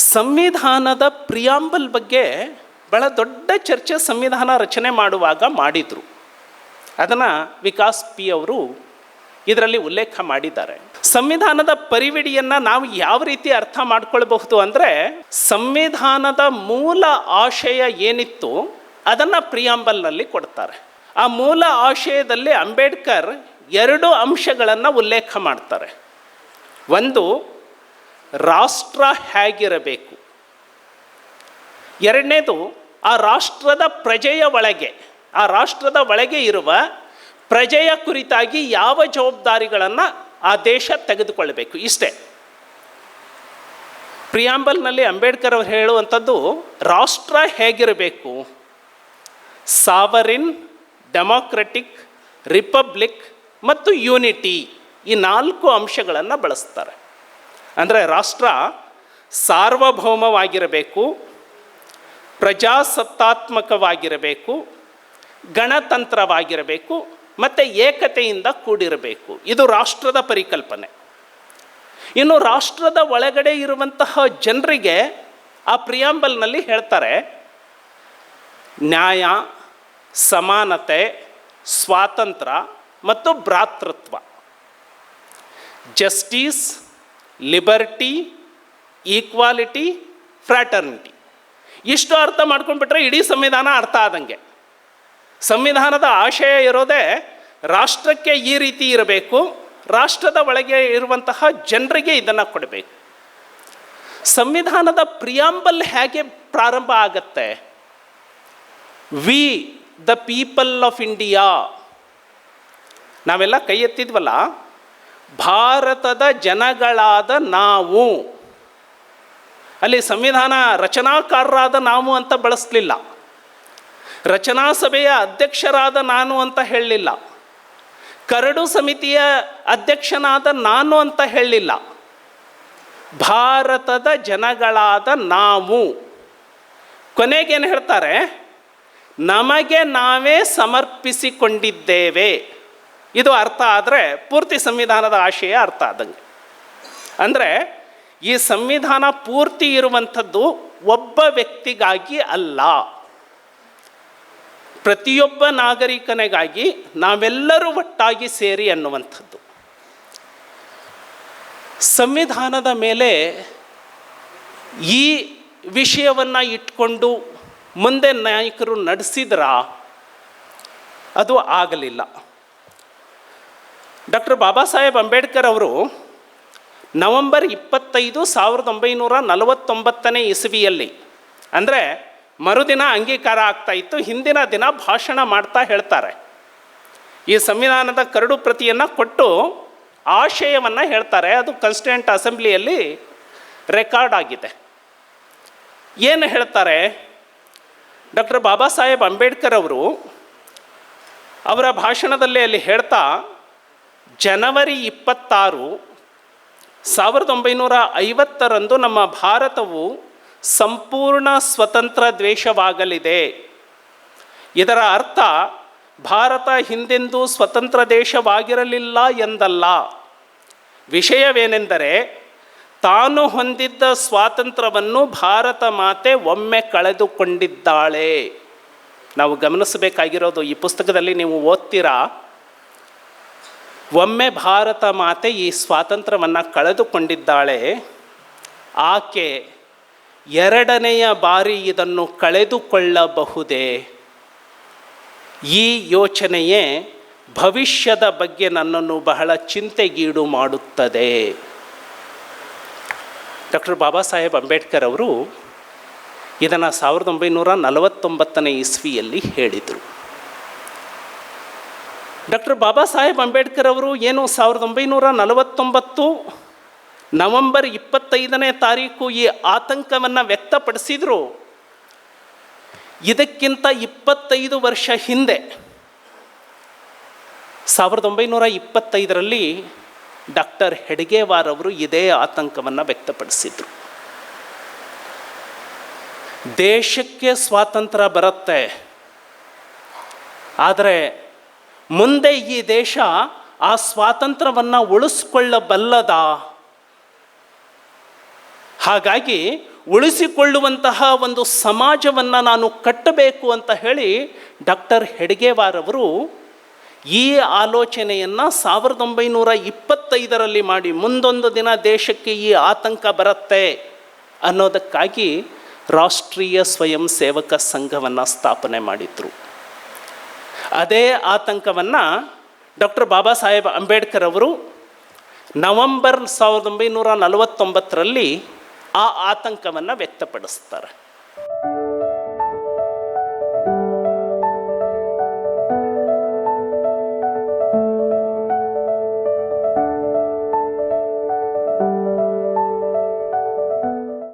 ಸಂವಿಧಾನದ ಪ್ರಿಯಾಂಬಲ್ ಬಗ್ಗೆ ಬಹಳ ದೊಡ್ಡ ಚರ್ಚೆ ಸಂವಿಧಾನ ರಚನೆ ಮಾಡುವಾಗ ಮಾಡಿದರು. ಅದನ್ನು ವಿಕಾಸ್ ಪಿ ಅವರು ಇದರಲ್ಲಿ ಉಲ್ಲೇಖ ಮಾಡಿದ್ದಾರೆ. ಸಂವಿಧಾನದ ಪರಿವಿಡಿಯನ್ನು ನಾವು ಯಾವ ರೀತಿ ಅರ್ಥ ಮಾಡ್ಕೊಳ್ಬಹುದು ಅಂದರೆ ಸಂವಿಧಾನದ ಮೂಲ ಆಶಯ ಏನಿತ್ತು ಅದನ್ನು ಪ್ರಿಯಾಂಬಲ್ನಲ್ಲಿ ಕೊಡ್ತಾರೆ. ಆ ಮೂಲ ಆಶಯದಲ್ಲಿ ಅಂಬೇಡ್ಕರ್ ಎರಡು ಅಂಶಗಳನ್ನು ಉಲ್ಲೇಖ ಮಾಡ್ತಾರೆ. ಒಂದು ರಾಷ್ಟ್ರ ಹೇಗಿರಬೇಕು? ಎರಡನೇದು, ಆ ರಾಷ್ಟ್ರದ ಪ್ರಜೆಯ ಒಳಗೆ, ಆ ರಾಷ್ಟ್ರದ ಒಳಗೆ ಇರುವ ಪ್ರಜೆಯ ಕುರಿತಾಗಿ ಯಾವ ಜವಾಬ್ದಾರಿಗಳನ್ನು ಆ ದೇಶ ತೆಗೆದುಕೊಳ್ಳಬೇಕು? ಇಷ್ಟೇ. ಪ್ರಿಯಾಂಬಲ್ನಲ್ಲಿ ಅಂಬೇಡ್ಕರ್ ಅವರು ಹೇಳುವಂಥದ್ದು, ರಾಷ್ಟ್ರ ಹೇಗಿರಬೇಕು? ಸಾವರಿನ್, ಡೆಮಾಕ್ರೆಟಿಕ್, ರಿಪಬ್ಲಿಕ್ ಮತ್ತು ಯೂನಿಟಿ ಈ ನಾಲ್ಕು ಅಂಶಗಳನ್ನು ಬಳಸ್ತಾರೆ. ಅಂದರೆ ರಾಷ್ಟ್ರ ಸಾರ್ವಭೌಮವಾಗಿರಬೇಕು, ಪ್ರಜಾಸತ್ತಾತ್ಮಕವಾಗಿರಬೇಕು, ಗಣತಂತ್ರವಾಗಿರಬೇಕು, ಮತ್ತು ಏಕತೆಯಿಂದ ಕೂಡಿರಬೇಕು. ಇದು ರಾಷ್ಟ್ರದ ಪರಿಕಲ್ಪನೆ. ಇನ್ನು ರಾಷ್ಟ್ರದ ಒಳಗಡೆ ಇರುವಂತಹ ಜನರಿಗೆ ಆ ಪ್ರಿಯಾಂಬಲ್ನಲ್ಲಿ ಹೇಳ್ತಾರೆ, ನ್ಯಾಯ, ಸಮಾನತೆ, ಸ್ವಾತಂತ್ರ್ಯ ಮತ್ತು ಭ್ರಾತೃತ್ವ. Justice liberty, equality, fraternity. ಇಷ್ಟು ಅರ್ಥ ಮಾಡ್ಕೊಂಡ್ಬಿಟ್ರೆ ಇಡೀ ಸಂವಿಧಾನ ಅರ್ಥ ಆದಂಗೆ. ಸಂವಿಧಾನದ ಆಶಯ ಇರೋದೇ ರಾಷ್ಟ್ರಕ್ಕೆ ಈ ರೀತಿ ಇರಬೇಕು, ರಾಷ್ಟ್ರದ ಒಳಗೆ ಇರುವಂತಹ ಜನರಿಗೆ ಇದನ್ನು ಕೊಡಬೇಕು. ಸಂವಿಧಾನದ ಪ್ರಿಯಾಂಬಲ್ ಹೇಗೆ ಪ್ರಾರಂಭ ಆಗತ್ತೆ? We the people of India. ನಾವೆಲ್ಲ ಕೈ ಎತ್ತಿದ್ವಲ್ಲ? ಭಾರತದ ಜನಗಳಾದ ನಾವು. ಅಲ್ಲಿ ಸಂವಿಧಾನ ರಚನಾಕಾರರಾದ ನಾವು ಅಂತ ಬಳಸಲಿಲ್ಲ. ರಚನಾ ಸಭೆಯ ಅಧ್ಯಕ್ಷರಾದ ನಾನು ಅಂತ ಹೇಳಲಿಲ್ಲ. ಕರಡು ಸಮಿತಿಯ ಅಧ್ಯಕ್ಷನಾದ ನಾನು ಅಂತ ಹೇಳಲಿಲ್ಲ. ಭಾರತದ ಜನಗಳಾದ ನಾವು. ಕೊನೆಗೇನು ಹೇಳ್ತಾರೆ? ನಮಗೆ ನಾವೇ ಸಮರ್ಪಿಸಿಕೊಂಡಿದ್ದೇವೆ. ಇದು ಅರ್ಥ ಆದರೆ ಪೂರ್ತಿ ಸಂವಿಧಾನದ ಆಶಯ ಅರ್ಥ ಆದಂಗೆ. ಅಂದರೆ ಈ ಸಂವಿಧಾನ ಪೂರ್ತಿ ಇರುವಂಥದ್ದು ಒಬ್ಬ ವ್ಯಕ್ತಿಗಾಗಿ ಅಲ್ಲ. ಪ್ರತಿಯೊಬ್ಬ ನಾಗರಿಕನಿಗಾಗಿ ನಾವೆಲ್ಲರೂ ಒಟ್ಟಾಗಿ ಸೇರಿ ಅನ್ನುವಂಥದ್ದು. ಸಂವಿಧಾನದ ಮೇಲೆ ಈ ವಿಷಯವನ್ನು ಇಟ್ಕೊಂಡು ಮುಂದೆ ನಾಯಕರು ನಡೆಸಿದ್ರ ಅದು ಆಗಲಿಲ್ಲ. ಡಾಕ್ಟರ್ ಬಾಬಾ ಸಾಹೇಬ್ ಅಂಬೇಡ್ಕರ್ ಅವರು ನವೆಂಬರ್ ಇಪ್ಪತ್ತೈದು ಸಾವಿರದ ಒಂಬೈನೂರ ನಲವತ್ತೊಂಬತ್ತನೇ ಇಸವಿಯಲ್ಲಿ, ಅಂದರೆ ಮರುದಿನ ಅಂಗೀಕಾರ ಆಗ್ತಾ ಇತ್ತು, ಹಿಂದಿನ ದಿನ ಭಾಷಣ ಮಾಡ್ತಾ ಹೇಳ್ತಾರೆ. ಈ ಸಂವಿಧಾನದ ಕರಡು ಪ್ರತಿಯನ್ನು ಕೊಟ್ಟು ಆಶಯವನ್ನು ಹೇಳ್ತಾರೆ. ಅದು ಕನ್ಸ್ಟೆಂಟ್ ಅಸೆಂಬ್ಲಿಯಲ್ಲಿ ರೆಕಾರ್ಡ್ ಆಗಿದೆ. ಏನು ಹೇಳ್ತಾರೆ? ಡಾಕ್ಟರ್ ಬಾಬಾ ಸಾಹೇಬ್ ಅಂಬೇಡ್ಕರ್ ಅವರು ಅವರ ಭಾಷಣದಲ್ಲಿ ಅಲ್ಲಿ ಹೇಳ್ತಾ ಜನವರಿ ಇಪ್ಪತ್ತಾರು ಸಾವಿರದ ಒಂಬೈನೂರ ಐವತ್ತರಂದು ನಮ್ಮ ಭಾರತವು ಸಂಪೂರ್ಣ ಸ್ವತಂತ್ರ ದೇಶವಾಗಲಿದೆ. ಇದರ ಅರ್ಥ ಭಾರತ ಹಿಂದೆಂದೂ ಸ್ವತಂತ್ರ ದೇಶವಾಗಿರಲಿಲ್ಲ ಎಂದಲ್ಲ. ವಿಷಯವೇನೆಂದರೆ ತಾನು ಹೊಂದಿದ್ದ ಸ್ವಾತಂತ್ರ್ಯವನ್ನು ಭಾರತ ಮಾತೆ ಒಮ್ಮೆ ಕಳೆದುಕೊಂಡಿದ್ದಾಳೆ. ನಾವು ಗಮನಿಸಬೇಕಾಗಿರೋದು ಈ ಪುಸ್ತಕದಲ್ಲಿ ನೀವು ಓದ್ತೀರಾ? ಒಮ್ಮೆ ಭಾರತ ಮಾತೆ ಈ ಸ್ವಾತಂತ್ರ್ಯವನ್ನು ಕಳೆದುಕೊಂಡಿದ್ದಾಳೆ, ಆಕೆ ಎರಡನೆಯ ಬಾರಿ ಇದನ್ನು ಕಳೆದುಕೊಳ್ಳಬಹುದೇ? ಈ ಯೋಚನೆಯೇ ಭವಿಷ್ಯದ ಬಗ್ಗೆ ನನ್ನನ್ನು ಬಹಳ ಚಿಂತೆಗೀಡು ಮಾಡುತ್ತದೆ. ಡಾಕ್ಟರ್ ಬಾಬಾ ಸಾಹೇಬ್ ಅಂಬೇಡ್ಕರ್ ಅವರು ಇದನ್ನು ಸಾವಿರದ ಒಂಬೈನೂರ ನಲವತ್ತೊಂಬತ್ತನೇ ಇಸ್ವಿಯಲ್ಲಿ ಹೇಳಿದರು. ಡಾಕ್ಟರ್ ಬಾಬಾ ಸಾಹೇಬ್ ಅಂಬೇಡ್ಕರ್ ಅವರು ಏನು ಸಾವಿರದ ಒಂಬೈನೂರ ನಲವತ್ತೊಂಬತ್ತು ನವೆಂಬರ್ ಇಪ್ಪತ್ತೈದನೇ ತಾರೀಕು ಈ ಆತಂಕವನ್ನು ವ್ಯಕ್ತಪಡಿಸಿದರು. ಇದಕ್ಕಿಂತ ಇಪ್ಪತ್ತೈದು ವರ್ಷ ಹಿಂದೆ ಸಾವಿರದ ಒಂಬೈನೂರ ಇಪ್ಪತ್ತೈದರಲ್ಲಿ ಡಾಕ್ಟರ್ ಹೆಡ್ಗೇವಾರ್ ಅವರು ಇದೇ ಆತಂಕವನ್ನು ವ್ಯಕ್ತಪಡಿಸಿದರು. ದೇಶಕ್ಕೆ ಸ್ವಾತಂತ್ರ್ಯ ಬರುತ್ತೆ. ಆದರೆ ಮುಂದೆ ಈ ದೇಶ ಆ ಸ್ವಾತಂತ್ರ್ಯವನ್ನು ಉಳಿಸ್ಕೊಳ್ಳಬಲ್ಲದ? ಹಾಗಾಗಿ ಉಳಿಸಿಕೊಳ್ಳುವಂತಹ ಒಂದು ಸಮಾಜವನ್ನು ನಾನು ಕಟ್ಟಬೇಕು ಅಂತ ಹೇಳಿ ಡಾಕ್ಟರ್ ಹೆಡ್ಗೆವಾರವರು ಈ ಆಲೋಚನೆಯನ್ನು ಸಾವಿರದ ಒಂಬೈನೂರ ಇಪ್ಪತ್ತೈದರಲ್ಲಿ ಮಾಡಿ ಮುಂದೊಂದು ದಿನ ದೇಶಕ್ಕೆ ಈ ಆತಂಕ ಬರುತ್ತೆ ಅನ್ನೋದಕ್ಕಾಗಿ ರಾಷ್ಟ್ರೀಯ ಸ್ವಯಂ ಸೇವಕ ಸಂಘವನ್ನು ಸ್ಥಾಪನೆ ಮಾಡಿದರು. ಅದೇ ಆತಂಕವನ್ನು ಡಾಕ್ಟರ್ ಬಾಬಾ ಸಾಹೇಬ್ ಅಂಬೇಡ್ಕರ್ ಅವರು ನವಂಬರ್ ಸಾವಿರದ ಒಂಬೈನೂರ ನಲವತ್ತೊಂಬತ್ತರಲ್ಲಿ ಆ ಆತಂಕವನ್ನು ವ್ಯಕ್ತಪಡಿಸ್ತಾರೆ.